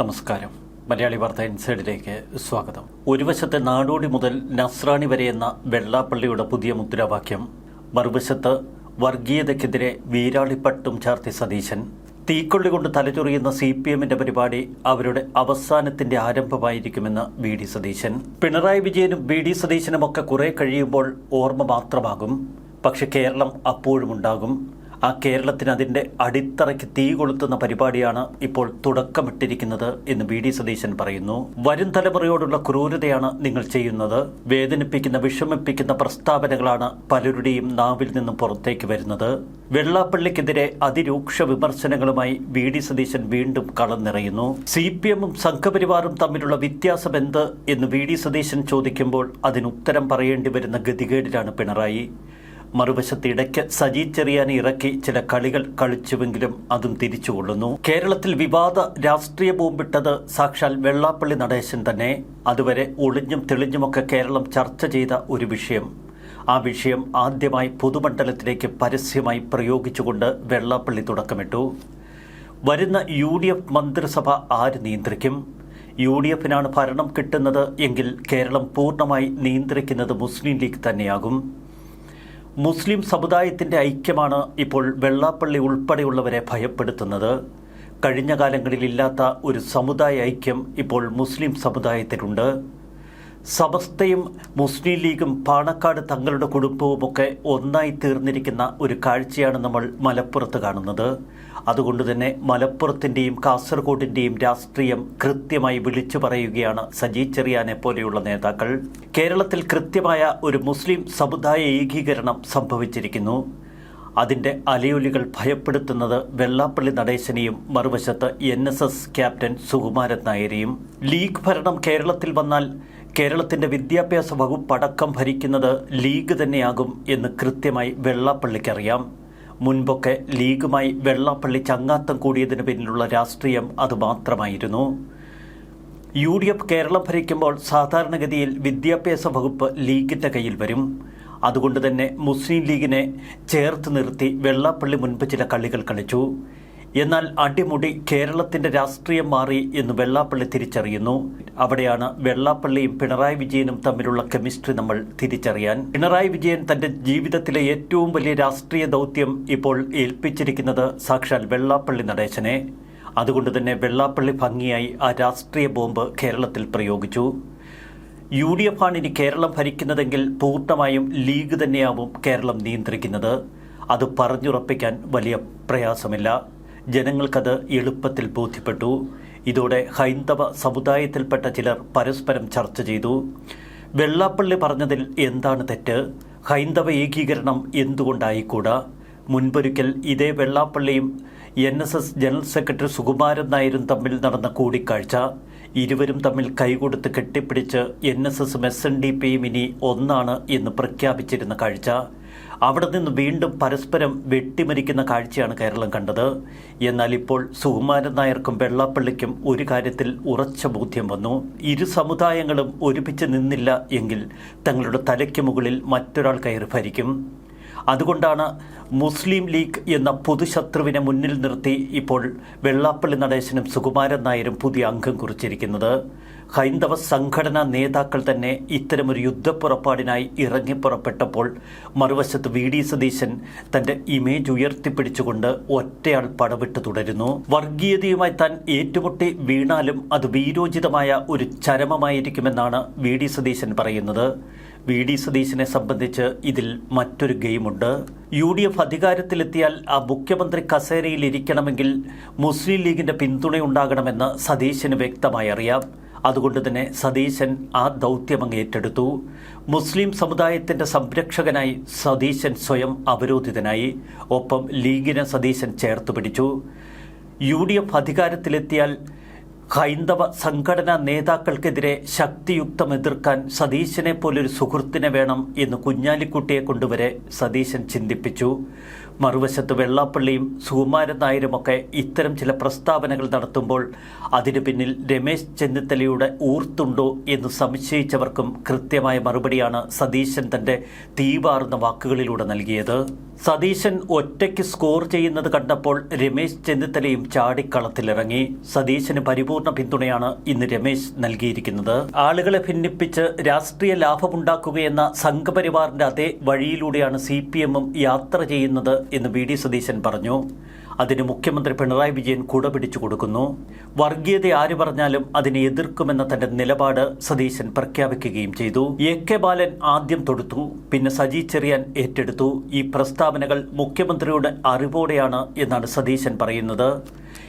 നമസ്കാരം. മലയാളി വാർത്ത ഇൻസൈഡിലേക്ക് സ്വാഗതം. ഒരു വശത്തെ നാടോടി മുതൽ നസ്രാണി വരെ എന്ന വെള്ളാപ്പള്ളിയുടെ പുതിയ മുദ്രാവാക്യം മറുവശത്ത് വർഗീയതയ്ക്കെതിരെ വീരാളിപ്പട്ടും ചാർത്തി സതീശൻ തീക്കൊള്ളി കൊണ്ട് തലചൊറിയുന്ന സി പി എമ്മിന്റെ പരിപാടി അവരുടെ അവസാനത്തിന്റെ ആരംഭമായിരിക്കുമെന്ന് വി ഡി സതീശൻ. പിണറായി വിജയനും വി ഡി സതീശനുമൊക്കെ കുറെ കഴിയുമ്പോൾ ഓർമ്മ മാത്രമാകും. പക്ഷെ കേരളം അപ്പോഴും ഉണ്ടാകും ആ കേരളത്തിന് അതിന്റെ അടിത്തറയ്ക്ക് തീ കൊളുത്തുന്ന പരിപാടിയാണ് ഇപ്പോൾ തുടക്കമിട്ടിരിക്കുന്നത് എന്ന് വി ഡി സതീശൻ പറയുന്നു. വരും തലമുറയോടുള്ള ക്രൂരതയാണ് നിങ്ങൾ ചെയ്യുന്നത്. വേദനിപ്പിക്കുന്ന വിഷമിപ്പിക്കുന്ന പ്രസ്താവനകളാണ് പലരുടെയും നാവിൽ നിന്നും പുറത്തേക്ക് വരുന്നത്. വെള്ളാപ്പള്ളിക്കെതിരെ അതിരൂക്ഷ വിമർശനങ്ങളുമായി വി ഡി സതീശൻ വീണ്ടും കളം നിറയുന്നു സി പി എമ്മും സംഘപരിവാറും തമ്മിലുള്ള വ്യത്യാസം എന്ത് എന്ന് വി ഡി സതീശൻ ചോദിക്കുമ്പോൾ അതിനുത്തരം പറയേണ്ടി വരുന്ന ഗതികേടിലാണ് പിണറായി. മറുവശത്ത് ഇടയ്ക്ക് സജി ചെറിയാനെ ഇറക്കി ചില കളികൾ കളിച്ചുവെങ്കിലും അതും തിരിച്ചുകൊള്ളുന്നു. കേരളത്തിൽ വിവാദ രാഷ്ട്രീയ ബോംബിട്ടത് സാക്ഷാൽ വെള്ളാപ്പള്ളി നടേശൻ തന്നെ. അതുവരെ ഒളിഞ്ഞും തെളിഞ്ഞുമൊക്കെ കേരളം ചർച്ച ചെയ്ത ഒരു വിഷയം. ആ വിഷയം ആദ്യമായി പൊതുമണ്ഡലത്തിലേക്ക് പരസ്യമായി പ്രയോഗിച്ചുകൊണ്ട് വെള്ളാപ്പള്ളി തുടക്കമിട്ടു. വരുന്ന യു ഡി എഫ് മന്ത്രിസഭ ആര് നിയന്ത്രിക്കും? യു ഡി എഫിനാണ് ഭരണം കിട്ടുന്നത് എങ്കിൽ കേരളം പൂർണമായി നിയന്ത്രിക്കുന്നത് മുസ്ലിം ലീഗ് തന്നെയാകും. മുസ്ലിം സമുദായത്തിന്റെ ഐക്യമാണ് ഇപ്പോൾ വെള്ളാപ്പള്ളി ഉൾപ്പെടെയുള്ളവരെ ഭയപ്പെടുത്തുന്നത്. കഴിഞ്ഞ കാലങ്ങളിലില്ലാത്ത ഒരു സമുദായ ഐക്യം ഇപ്പോൾ മുസ്ലിം സമുദായത്തിലുണ്ട്. സമസ്തയും മുസ്ലിം ലീഗും പാണക്കാട് തങ്ങളുടെ കുടുംബവുമൊക്കെ ഒന്നായി തീർന്നിരിക്കുന്ന ഒരു കാഴ്ചയാണ് നമ്മൾ മലപ്പുറത്ത് കാണുന്നത്. അതുകൊണ്ട് തന്നെ മലപ്പുറത്തിന്റെയും കാസർഗോഡിന്റെയും രാഷ്ട്രീയം കൃത്യമായി വിളിച്ചു പറയുകയാണ് സജി ചെറിയാനെ പോലെയുള്ള നേതാക്കൾ. കേരളത്തിൽ കൃത്യമായ ഒരു മുസ്ലിം സമുദായ ഏകീകരണം സംഭവിച്ചിരിക്കുന്നു. അതിന്റെ അലയൊലികൾ ഭയപ്പെടുത്തുന്നത് വെള്ളാപ്പള്ളി നടേശനെയും മറുവശത്ത് N S S captain Sukumaran നായരെയും. League ഭരണം കേരളത്തിൽ വന്നാൽ കേരളത്തിന്റെ വിദ്യാഭ്യാസ വകുപ്പ് അടക്കം ഭരിക്കുന്നത് ലീഗ് തന്നെയാകും എന്ന് കൃത്യമായി വെള്ളാപ്പള്ളിക്കറിയാം മുൻപൊക്കെ ലീഗുമായി വെള്ളാപ്പള്ളി ചങ്ങാത്തം കൂടിയതിന് പിന്നിലുള്ള രാഷ്ട്രീയം അത് മാത്രമായിരുന്നു. യു ഡി എഫ് കേരളം ഭരിക്കുമ്പോൾ സാധാരണഗതിയിൽ വിദ്യാഭ്യാസ വകുപ്പ് ലീഗിന്റെ കയ്യിൽ വരും. അതുകൊണ്ട് തന്നെ മുസ്ലിം ലീഗിനെ ചേർത്ത് നിർത്തി വെള്ളാപ്പള്ളി മുൻപ് ചില കളികൾ കളിച്ചു. എന്നാൽ അടിമുടി കേരളത്തിന്റെ രാഷ്ട്രീയം മാറി എന്ന് വെള്ളാപ്പള്ളി തിരിച്ചറിയുന്നു. അവിടെയാണ് വെള്ളാപ്പള്ളിയും പിണറായി വിജയനും തമ്മിലുള്ള കെമിസ്ട്രി നമ്മൾ തിരിച്ചറിയാൻ. പിണറായി വിജയൻ തന്റെ ജീവിതത്തിലെ ഏറ്റവും വലിയ രാഷ്ട്രീയ ദൗത്യം ഇപ്പോൾ ഏൽപ്പിച്ചിരിക്കുന്നത് സാക്ഷാൽ വെള്ളാപ്പള്ളി നടേശനെ. അതുകൊണ്ട് തന്നെ വെള്ളാപ്പള്ളി ഭംഗിയായി ആ രാഷ്ട്രീയ ബോംബ് കേരളത്തിൽ പ്രയോഗിച്ചു. യു ഡി എഫ് ആണ് ഇനി കേരളം ഭരിക്കുന്നതെങ്കിൽ പൂർണമായും ലീഗ് തന്നെയാവും കേരളം നിയന്ത്രിക്കുന്നത്. അത് പറഞ്ഞുറപ്പിക്കാൻ വലിയ പ്രയാസമില്ല. ജനങ്ങൾക്കത് എളുപ്പത്തിൽ ബോധ്യപ്പെട്ടു. ഇതോടെ ഹൈന്ദവ സമുദായത്തിൽപ്പെട്ട ചിലർ പരസ്പരം ചർച്ച ചെയ്തു. വെള്ളാപ്പള്ളി പറഞ്ഞതിൽ എന്താണ് തെറ്റ്? ഹൈന്ദവ ഏകീകരണം എന്തുകൊണ്ടായിക്കൂടാ? മുൻപൊരിക്കൽ ഇതേ വെള്ളാപ്പള്ളിയും N S S general secretary Sukumaran നായരും തമ്മിൽ നടന്ന കൂടിക്കാഴ്ച. ഇരുവരും തമ്മിൽ കൈകൊടുത്ത് കെട്ടിപ്പിടിച്ച് എൻ എസ് എസും എസ് എൻ ഡി പിയും ഇനി ഒന്നാണ് എന്ന് പ്രഖ്യാപിച്ചിരുന്ന കാഴ്ച. അവിടെ നിന്ന് വീണ്ടും പരസ്പരം വെട്ടിമരിക്കുന്ന കാഴ്ചയാണ് കേരളം കണ്ടത്. എന്നാൽ ഇപ്പോൾ സുകുമാരൻ നായർക്കും വെള്ളാപ്പള്ളിക്കും ഒരു കാര്യത്തിൽ ഉറച്ച ബോധ്യം വന്നു. ഇരു സമുദായങ്ങളും ഒരുമിച്ച് നിന്നില്ല എങ്കിൽ തങ്ങളുടെ തലയ്ക്ക് മുകളിൽ മറ്റൊരാൾ കയറി ഭരിക്കും. അതുകൊണ്ടാണ് മുസ്ലിം ലീഗ് എന്ന പൊതുശത്രുവിനെ മുന്നിൽ നിർത്തി ഇപ്പോൾ വെള്ളാപ്പള്ളി നടേശനും സുകുമാരൻ നായരും പുതിയ അംഗം കുറിച്ചിരിക്കുന്നത്. ഹൈന്ദവ സംഘടനാ നേതാക്കൾ തന്നെ ഇത്തരമൊരു യുദ്ധപ്പുറപ്പാടിനായി ഇറങ്ങിപ്പുറപ്പെട്ടപ്പോൾ മറുവശത്ത് വി ഡി സതീശൻ തന്റെ ഇമേജ് ഉയർത്തിപ്പിടിച്ചുകൊണ്ട് ഒറ്റയാൾ പടവിട്ട് തുടരുന്നു. വർഗീയതയുമായി താൻ ഏറ്റുമുട്ടി വീണാലും അത് വീരോചിതമായ ഒരു ചരമമായിരിക്കുമെന്നാണ് വി ഡി സതീശൻ പറയുന്നത്. വി ഡി സതീശനെ സംബന്ധിച്ച് ഇതിൽ മറ്റൊരു ഗെയിമുണ്ട്. യു ഡി എഫ് അധികാരത്തിലെത്തിയാൽ ആ മുഖ്യമന്ത്രി കസേരയിൽ ഇരിക്കണമെങ്കിൽ മുസ്ലിം ലീഗിന്റെ പിന്തുണയുണ്ടാകണമെന്ന് സതീശന് വ്യക്തമായി അറിയാം. അതുകൊണ്ട് തന്നെ സതീശൻ ആ ദൗത്യം ഏറ്റെടുത്തു. മുസ്ലിം സമുദായത്തിന്റെ സംരക്ഷകനായി സതീശൻ സ്വയം അവരോധിതനായി. ഒപ്പം ലീഗിനെ സതീശൻ ചേർത്ത് പിടിച്ചു. യു ഡി എഫ് അധികാരത്തിലെത്തിയാൽ ഹൈന്ദവ സംഘടനാ നേതാക്കൾക്കെതിരെ ശക്തിയുക്തം എതിർക്കാൻ സതീശനെ പോലൊരു സുഹൃത്തിനെ വേണം എന്ന് കുഞ്ഞാലിക്കുട്ടിയെ കൊണ്ടുവരെ സതീശൻ ചിന്തിപ്പിച്ചു. മറുവശത്ത് വെള്ളാപ്പള്ളിയും സുകുമാരൻ നായരുമൊക്കെ ഇത്തരം ചില പ്രസ്താവനകൾ നടത്തുമ്പോൾ അതിനു പിന്നിൽ രമേശ് ചെന്നിത്തലയുടെ ഊർത്തുണ്ടോ എന്ന് സംശയിച്ചവർക്കും കൃത്യമായ മറുപടിയാണ് സതീശൻ തന്റെ തീവാറുന്ന വാക്കുകളിലൂടെ നൽകിയത്. സതീശൻ ഒറ്റയ്ക്ക് സ്കോർ ചെയ്യുന്നത് കണ്ടപ്പോൾ രമേശ് ചെന്നിത്തലയും ചാടിക്കളത്തിലിറങ്ങി. സതീശന് പരിപൂർണ പിന്തുണയാണ് ഇന്ന് രമേശ് നൽകിയിരിക്കുന്നത്. ആളുകളെ ഭിന്നിപ്പിച്ച് രാഷ്ട്രീയ ലാഭമുണ്ടാക്കുകയെന്ന സംഘപരിവാറിന്റെ അതേ വഴിയിലൂടെയാണ് സി യാത്ര ചെയ്യുന്നത് എന്ന് വി ഡി സതീശൻ പറഞ്ഞു. അതിന് മുഖ്യമന്ത്രി പിണറായി വിജയൻ കൂടെ പിടിച്ചു കൊടുക്കുന്നു. വർഗീയത ആര് പറഞ്ഞാലും അതിനെ എതിർക്കുമെന്ന തന്റെ നിലപാട് സതീശൻ പ്രഖ്യാപിക്കുകയും ചെയ്തു. എ കെ ബാലൻ ആദ്യം തൊടുത്തു പിന്നെ സജി ചെറിയാൻ ഏറ്റെടുത്തു. ഈ പ്രസ്താവനകൾ മുഖ്യമന്ത്രിയുടെ അറിവോടെയാണ് എന്നാണ് സതീശൻ പറയുന്നത്.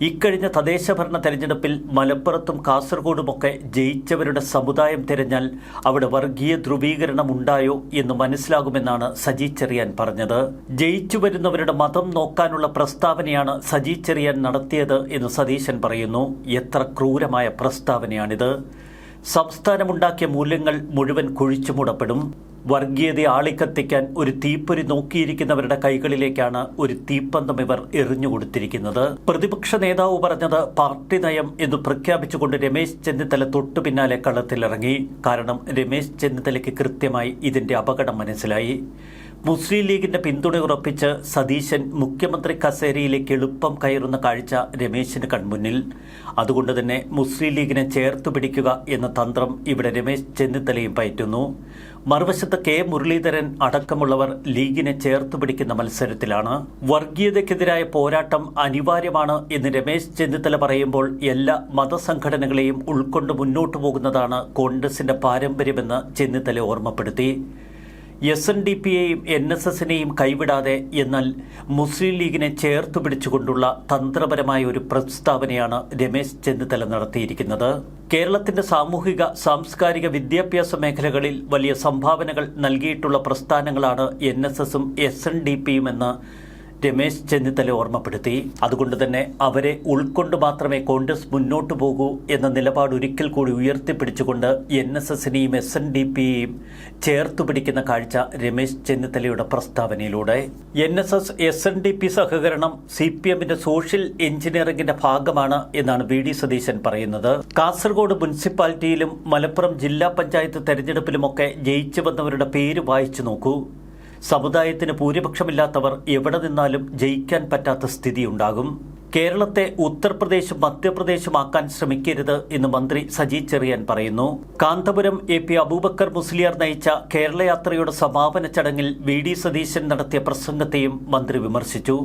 ഇക്കഴിഞ്ഞ തദ്ദേശഭരണ തെരഞ്ഞെടുപ്പിൽ മലപ്പുറത്തും കാസർഗോഡുമൊക്കെ ജയിച്ചവരുടെ സമുദായം തിരഞ്ഞാൽ അവിടെ വർഗീയ ധ്രുവീകരണം ഉണ്ടായോ എന്ന് മനസ്സിലാകുമെന്നാണ് സജി ചെറിയാൻ പറഞ്ഞത്. ജയിച്ചു വരുന്നവരുടെ മതം നോക്കാനുള്ള പ്രസ്താവനയാണ് സജി ചെറിയാൻ നടത്തിയത് എന്ന് സതീശൻ പറയുന്നു. എത്ര ക്രൂരമായ പ്രസ്താവനയാണിത്. സംസ്ഥാനമുണ്ടാക്കിയ മൂല്യങ്ങൾ മുഴുവൻ കുഴിച്ചുമൂടപ്പെടും. വർഗീയത ആളിക്കത്തിക്കാൻ ഒരു തീപ്പൊരി നോക്കിയിരിക്കുന്നവരുടെ കൈകളിലേക്കാണ് ഒരു തീപ്പന്തം ഇവർ എറിഞ്ഞുകൊടുത്തിരിക്കുന്നത് പ്രതിപക്ഷ നേതാവ് പറഞ്ഞത് പാർട്ടി നയം എന്ന് പ്രഖ്യാപിച്ചുകൊണ്ട് രമേശ് ചെന്നിത്തല തൊട്ടു പിന്നാലെ കളത്തിലിറങ്ങി. കാരണം രമേശ് ചെന്നിത്തലയ്ക്ക് കൃത്യമായി ഇതിന്റെ അപകടം മനസ്സിലായി. മുസ്ലിം ലീഗിന്റെ പിന്തുണ ഉറപ്പിച്ച് സതീശൻ മുഖ്യമന്ത്രി കസേരയിലേക്ക് എളുപ്പം കയറുന്ന കാഴ്ച രമേശിന് കൺമുന്നിൽ. അതുകൊണ്ട് തന്നെ മുസ്ലിം ലീഗിനെ ചേർത്ത് പിടിക്കുക എന്ന തന്ത്രം ഇവിടെ രമേശ് ചെന്നിത്തലയും പയറ്റുന്നു. മറുവശത്ത് കെ മുരളീധരൻ അടക്കമുള്ളവർ ലീഗിനെ ചേർത്ത് പിടിക്കുന്ന മത്സരത്തിലാണ്. വർഗീയതയ്ക്കെതിരായ പോരാട്ടം അനിവാര്യമാണ് എന്ന് രമേശ് ചെന്നിത്തല പറയുമ്പോൾ എല്ലാ മതസംഘടനകളെയും ഉൾക്കൊണ്ട് മുന്നോട്ടു പോകുന്നതാണ് കോൺഗ്രസിന്റെ പാരമ്പര്യമെന്ന് ചെന്നിത്തല ഓർമ്മപ്പെടുത്തി. എസ് എൻ ഡി പിയെയും എൻ എസ് എസിനെയും കൈവിടാതെ എന്നാൽ മുസ്ലിം ലീഗിനെ ചേർത്ത് പിടിച്ചുകൊണ്ടുള്ള തന്ത്രപരമായ ഒരു പ്രസ്താവനയാണ് രമേശ് ചെന്നിത്തല നടത്തിയിരിക്കുന്നത്. കേരളത്തിന്റെ സാമൂഹിക സാംസ്കാരിക വിദ്യാഭ്യാസ മേഖലകളിൽ വലിയ സംഭാവനകൾ നൽകിയിട്ടുള്ള പ്രസ്ഥാനങ്ങളാണ് എൻ എസ് എസും എസ് എൻ ഡി പിയും എന്ന് രമേശ് ചെന്നിത്തല ഓർമ്മപ്പെടുത്തി. അതുകൊണ്ട് തന്നെ അവരെ ഉൾക്കൊണ്ട് മാത്രമേ കോൺഗ്രസ് മുന്നോട്ടു പോകൂ എന്ന നിലപാട് ഒരിക്കൽ കൂടി ഉയർത്തിപ്പിടിച്ചുകൊണ്ട് എൻ എസ് എസിനെയും എസ് എൻ ഡി പിയെയും ചേർത്തു പിടിക്കുന്ന കാഴ്ച രമേശ് ചെന്നിത്തലയുടെ പ്രസ്താവനയിലൂടെ. N S S S N D P സഹകരണം സി പി എമ്മിന്റെ സോഷ്യൽ എഞ്ചിനീയറിംഗിന്റെ ഭാഗമാണ് എന്നാണ് വി ഡി സതീശൻ പറയുന്നത്. കാസർഗോഡ് മുനിസിപ്പാലിറ്റിയിലും മലപ്പുറം ജില്ലാ പഞ്ചായത്ത് തെരഞ്ഞെടുപ്പിലുമൊക്കെ ജയിച്ചു വന്നവരുടെ പേര് വായിച്ചു നോക്കൂ. സമുദായത്തിന് ഭൂരിപക്ഷമില്ലാത്തവർ എവിടെ നിന്നാലും ജയിക്കാൻ പറ്റാത്ത സ്ഥിതിയുണ്ടാകും. കേരളത്തെ ഉത്തർപ്രദേശ് മധ്യപ്രദേശുമാക്കാൻ ശ്രമിക്കരുത് എന്ന് മന്ത്രി സജി ചെറിയാൻ പറയുന്നു. കാന്തപുരം എ പി അബൂബക്കർ മുസ്ലിയാർ നയിച്ച കേരളയാത്രയുടെ സമാപന ചടങ്ങിൽ വി ഡി സതീശൻ നടത്തിയ പ്രസംഗത്തെയും മന്ത്രി വിമർശിച്ചു.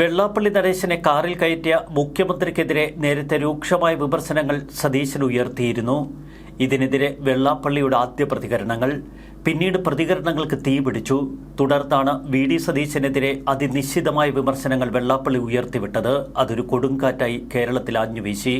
വെള്ളാപ്പള്ളി നടേശനെ കാറിൽ കയറ്റിയ മുഖ്യമന്ത്രിക്കെതിരെ നേരത്തെ രൂക്ഷമായ വിമർശനങ്ങൾ സതീശൻ ഉയർത്തിയിരുന്നു. ഇതിനെതിരെ വെള്ളാപ്പള്ളിയുടെ ആദ്യ പ്രതികരണങ്ങൾ. പിന്നീട് പ്രതികരണങ്ങൾക്ക് തീപിടിച്ചു തുടർന്നാണ് വി ഡി സതീശനെതിരെ അതിനിശ്ചിതമായ വിമർശനങ്ങൾ വെള്ളാപ്പള്ളി ഉയർത്തിവിട്ടത്. അതൊരു കൊടുങ്കാറ്റായി കേരളത്തിൽ ആഞ്ഞുവീശി.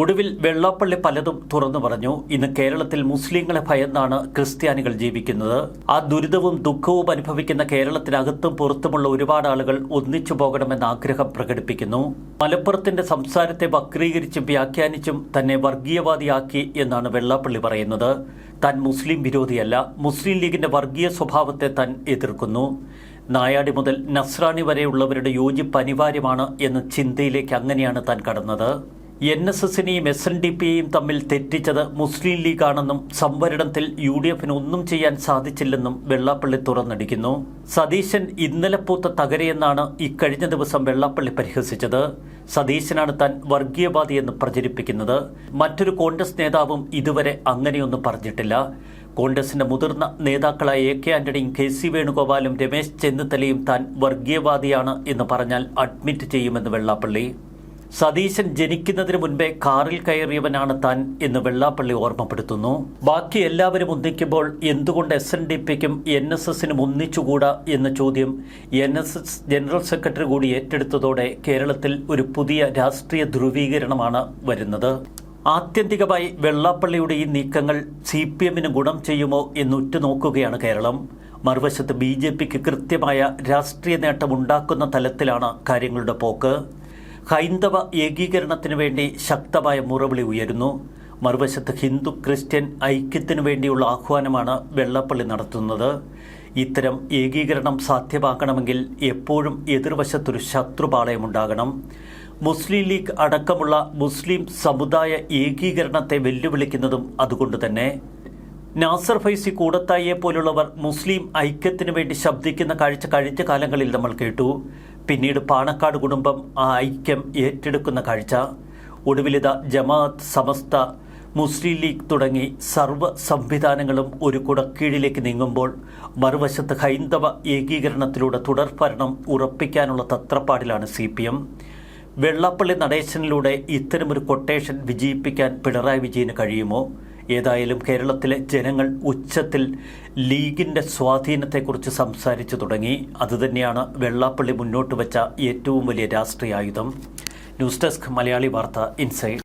ഒടുവിൽ വെള്ളാപ്പള്ളി പലതും തുറന്നു പറഞ്ഞു. ഇന്ന് കേരളത്തിൽ മുസ്ലിങ്ങളെ ഭയന്നാണ് ക്രിസ്ത്യാനികൾ ജീവിക്കുന്നത്. ആ ദുരിതവും ദുഃഖവും അനുഭവിക്കുന്ന കേരളത്തിനകത്തും പുറത്തുമുള്ള ഒരുപാട് ആളുകൾ ഒന്നിച്ചു പോകണമെന്ന ആഗ്രഹം പ്രകടിപ്പിക്കുന്നു. മലപ്പുറത്തിന്റെ സംസാരത്തെ വക്രീകരിച്ചും വ്യാഖ്യാനിച്ചും തന്നെ വർഗീയവാദിയാക്കി എന്നാണ് വെള്ളാപ്പള്ളി പറയുന്നത്. താൻ മുസ്ലിം വിരോധിയല്ല. മുസ്ലിം ലീഗിന്റെ വർഗീയ സ്വഭാവത്തെ താൻ എതിർക്കുന്നു. നായാടി മുതൽ നസ്രാണി വരെയുള്ളവരുടെ യോജിപ്പ് അനിവാര്യമാണ് എന്ന ചിന്തയിലേക്ക് അങ്ങനെയാണ് താൻ കടന്നത്. എൻ എസ് എസിനെയും എസ് എൻ ഡി പിയെയും തമ്മിൽ തെറ്റിച്ചത് മുസ്ലിം ലീഗാണെന്നും സംവരണത്തിൽ യു ഡി എഫിന് ഒന്നും ചെയ്യാൻ സാധിച്ചില്ലെന്നും വെള്ളാപ്പള്ളി തുറന്നടിക്കുന്നു. സതീശൻ ഇന്നലെ പൂത്ത തകരയെന്നാണ് ഇക്കഴിഞ്ഞ ദിവസം വെള്ളാപ്പള്ളി പരിഹസിച്ചത്. സതീശനാണ് താൻ വർഗീയവാദിയെന്ന് പ്രചരിപ്പിക്കുന്നത്. മറ്റൊരു കോൺഗ്രസ് നേതാവും ഇതുവരെ അങ്ങനെയൊന്നും പറഞ്ഞിട്ടില്ല. കോൺഗ്രസിന്റെ മുതിർന്ന നേതാക്കളായ എ കെ ആന്റണിയും കെ സി വേണുഗോപാലും രമേശ് ചെന്നിത്തലയും താൻ വർഗീയവാദിയാണ് എന്ന് പറഞ്ഞാൽ അഡ്മിറ്റ് ചെയ്യുമെന്ന് വെള്ളാപ്പള്ളി. സതീശൻ ജനിക്കുന്നതിന് മുൻപേ കാറിൽ കയറിയവനാണ് താൻ എന്ന് വെള്ളാപ്പള്ളി ഓർമ്മപ്പെടുത്തുന്നു. ബാക്കി എല്ലാവരും ഒന്നിക്കുമ്പോൾ എന്തുകൊണ്ട് എസ് എൻ ഡി പിക്കും എൻ എസ് എസിനും ഒന്നിച്ചുകൂടാ എന്ന ചോദ്യം N S S general secretary കൂടി ഏറ്റെടുത്തതോടെ കേരളത്തിൽ ഒരു പുതിയ രാഷ്ട്രീയ ധ്രുവീകരണമാണ് വരുന്നത്. ആത്യന്തികമായി വെള്ളാപ്പള്ളിയുടെ ഈ നീക്കങ്ങൾ സി പി എമ്മിന് ഗുണം ചെയ്യുമോ എന്ന് ഉറ്റുനോക്കുകയാണ് കേരളം. മറുവശത്ത് ബി ജെ പിക്ക് കൃത്യമായ രാഷ്ട്രീയ നേട്ടമുണ്ടാക്കുന്ന തലത്തിലാണ് കാര്യങ്ങളുടെ പോക്ക്. ഹൈന്ദവ ഏകീകരണത്തിനു വേണ്ടി ശക്തമായ മുറവിളി ഉയരുന്നു. മറുവശത്ത് ഹിന്ദു ക്രിസ്ത്യൻ ഐക്യത്തിനു വേണ്ടിയുള്ള ആഹ്വാനമാണ് വെള്ളപ്പള്ളി നടത്തുന്നത്. ഇത്തരം ഏകീകരണം സാധ്യമാക്കണമെങ്കിൽ എപ്പോഴും എതിർവശത്തൊരു ശത്രുപാളയമുണ്ടാകണം. മുസ്ലിം ലീഗ് അടക്കമുള്ള മുസ്ലിം സമുദായ ഏകീകരണത്തെ വെല്ലുവിളിക്കുന്നതും അതുകൊണ്ട് തന്നെ. നാസർ ഫൈസി കൂടത്തായിയെ പോലുള്ളവർ മുസ്ലിം ഐക്യത്തിനു വേണ്ടി ശബ്ദിക്കുന്ന കാഴ്ച കഴിഞ്ഞ കാലങ്ങളിൽ നമ്മൾ കേട്ടു. പിന്നീട് പാണക്കാട് കുടുംബം ആ ഐക്യം ഏറ്റെടുക്കുന്ന കാഴ്ച. ഒടുവിലിത ജമാഅത്ത് സമസ്ത മുസ്ലിം ലീഗ് തുടങ്ങി സർവ സംവിധാനങ്ങളും ഒരു കുടക്കീഴിലേക്ക് നീങ്ങുമ്പോൾ മറുവശത്ത് ഹൈന്ദവ ഏകീകരണത്തിലൂടെ തുടർഭരണം ഉറപ്പിക്കാനുള്ള തത്രപ്പാടിലാണ് സി പി എം. വെള്ളാപ്പള്ളി നടേശനിലൂടെ ഇത്തരമൊരു കൊട്ടേഷൻ വിജയിപ്പിക്കാൻ പിണറായി വിജയന് കഴിയുമോ? ഏതായാലും കേരളത്തിലെ ജനങ്ങൾ ഉച്ചത്തിൽ ലീഗിന്റെ സ്വാധീനത്തെക്കുറിച്ച് സംസാരിച്ചു തുടങ്ങി. അതുതന്നെയാണ് വെള്ളാപ്പള്ളി മുന്നോട്ട് വെച്ച ഏറ്റവും വലിയ രാഷ്ട്രീയ ആയുധം. ന്യൂസ് ഡെസ്ക് മലയാളി വാർത്ത ഇൻസൈഡ്.